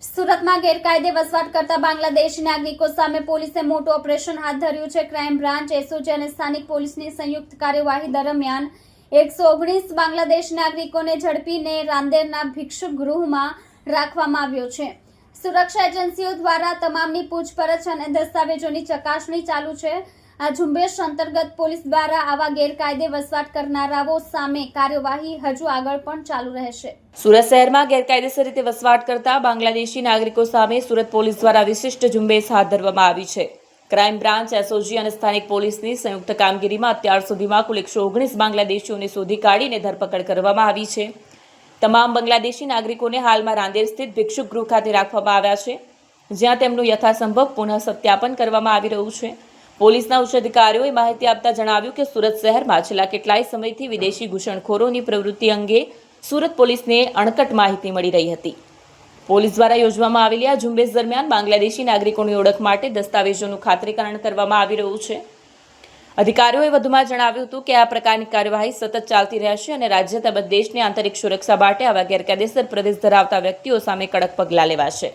સુરતમાં ગેરકાયદે વસવાટ કરતા બાંગ્લાદેશી નાગરિકો સામે પોલીસે મોટું ઓપરેશન હાથ ધર્યું છે. ક્રાઇમ બ્રાન્ચ, એસઓજી અને સ્થાનિક પોલીસની સંયુક્ત કાર્યવાહી દરમિયાન એકસો ઓગણીસ બાંગ્લાદેશ નાગરિકોને ઝડપીને રાંદેરના ભિક્ષુક ગૃહમાં રાખવામાં આવ્યો છે. સુરક્ષા એજન્સીઓ દ્વારા તમામની પૂછપરછ અને દસ્તાવેજોની ચકાસણી ચાલુ છે. આ ઝુંબેશ અંતર્ગત પોલીસ દ્વારા આવા ગેરકાયદે વસવાટ કરનારાઓ સામે કાર્યવાહી હજુ આગળ પણ ચાલુ રહેશે. સુરત શહેરમાં ગેરકાયદેસર રીતે વસવાટ કરતા બાંગ્લાદેશી નાગરિકો સામે સુરત પોલીસ દ્વારા વિશિષ્ટ ઝુંબેશ હાથ ધરવામાં આવી છે. ક્રાઇમ બ્રાન્ચ, એસઓજી અને સ્થાનિક પોલીસની સંયુક્ત કામગીરીમાં અત્યાર સુધીમાં કુલ એકસો ઓગણીસ બાંગ્લાદેશીઓને શોધી કાઢીને ધરપકડ કરવામાં આવી છે. તમામ બાંગ્લાદેશી નાગરિકોને હાલમાં રાંદેર સ્થિત ભિક્ષુક ગૃહ ખાતે રાખવામાં આવ્યા છે, જ્યાં તેમનું યથાસંભવ પુનઃ સત્યાપન કરવામાં આવી રહ્યું છે. પોલીસના ઉચ્ચ અધિકારીઓએ માહિતી આપતા જણાવ્યું કે સુરત શહેરમાં છેલ્લા કેટલાય સમયથી વિદેશી ઘૂસણખોરોની પ્રવૃત્તિ અંગે સુરત પોલીસને અણકટ માહિતી મળી રહી હતી. પોલીસ દ્વારા યોજવામાં આવેલી આ ઝુંબેશ દરમિયાન બાંગ્લાદેશી નાગરિકોની ઓળખ માટે દસ્તાવેજોનું ખાતરીકરણ કરવામાં આવી રહ્યું છે. અધિકારીઓએ વધુમાં જણાવ્યું હતું કે આ પ્રકારની કાર્યવાહી સતત ચાલતી રહેશે અને રાજ્ય તેમજ દેશની આંતરિક સુરક્ષા માટે આવા ગેરકાયદેસર પ્રવેશ ધરાવતા વ્યક્તિઓ સામે કડક પગલાં લેવાશે.